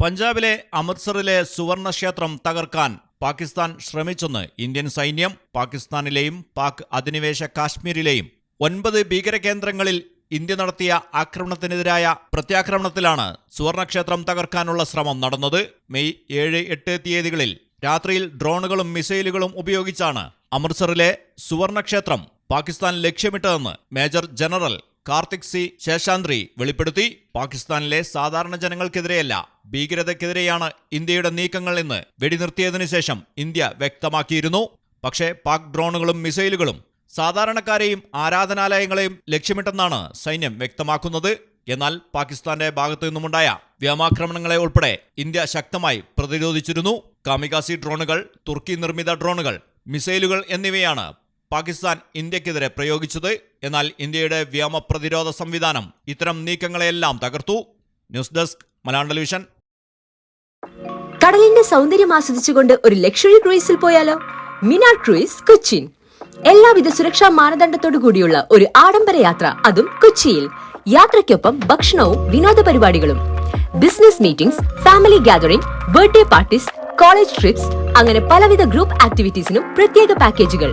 പഞ്ചാബിലെ അമൃത്സറിലെ സുവർണക്ഷേത്രം തകർക്കാൻ പാകിസ്ഥാൻ ശ്രമിച്ചെന്ന് ഇന്ത്യൻ സൈന്യം പാകിസ്ഥാനിലെയും പാക് അധിനിവേശ കാശ്മീരിലെയും ഒൻപത് ഭീകരകേന്ദ്രങ്ങളിൽ ഇന്ത്യ നടത്തിയ ആക്രമണത്തിനെതിരായ പ്രത്യാക്രമണത്തിലാണ് സുവർണക്ഷേത്രം തകർക്കാനുള്ള ശ്രമം നടന്നത്. മെയ് ഏഴ് എട്ട് തീയതികളിൽ രാത്രിയിൽ ഡ്രോണുകളും മിസൈലുകളും ഉപയോഗിച്ചാണ് അമൃത്സറിലെ സുവർണക്ഷേത്രം Pakistan ലക്ഷ്യമിട്ടതെന്ന് major general Karthik C. Seshadri വെളിപ്പെടുത്തി. പാകിസ്ഥാനിലെ സാധാരണ ജനങ്ങൾക്കെതിരെയല്ല ഭീകരതയ്ക്കെതിരെയാണ് ഇന്ത്യയുടെ നീക്കങ്ങൾ എന്ന് വെടിനിർത്തിയതിനു ശേഷം ഇന്ത്യ വ്യക്തമാക്കിയിരുന്നു. പക്ഷേ പാക് ഡ്രോണുകളും മിസൈലുകളും സാധാരണക്കാരെയും ആരാധനാലയങ്ങളെയും ലക്ഷ്യമിട്ടെന്നാണ് സൈന്യം വ്യക്തമാക്കുന്നത്. എന്നാൽ പാകിസ്ഥാന്റെ ഭാഗത്തു നിന്നുമുണ്ടായ വ്യോമാക്രമണങ്ങളെ ഉൾപ്പെടെ ഇന്ത്യ ശക്തമായി പ്രതിരോധിച്ചിരുന്നു. കാമികാസി ഡ്രോണുകൾ തുർക്കി നിർമ്മിത ഡ്രോണുകൾ മിസൈലുകൾ എന്നിവയാണ് പാകിസ്ഥാൻ ഇന്ത്യക്കെതിരെ പ്രയോഗിച്ചത്. എന്നാൽ ഇന്ത്യയുടെ വ്യോമ പ്രതിരോധ സംവിധാനം ഇത്തരം നീക്കങ്ങളെയെല്ലാം തകർത്തു. News desk Malayalam television. കടലിന്റെ സൗന്ദര്യം ആസ്വദിച്ചുകൊണ്ട് ഒരു ലക്ഷറി ക്രൂയിസിൽ പോയാലോ? മിനാർ ക്രൂയിസ് കൊച്ചിൻ എല്ലാവിധ സുരക്ഷാ മാനദണ്ഡത്തോടു കൂടിയുള്ള ഒരു ആഡംബര യാത്ര അതും കൊച്ചിയിൽ. യാത്രയ്ക്കൊപ്പം ഭക്ഷണവും വിനോദ പരിപാടികളും. Business meetings family gathering birthday parties college trips അങ്ങനെ പലവിധ ഗ്രൂപ്പ് ആക്ടിവിറ്റീസിനും പ്രത്യേക പാക്കേജുകൾ.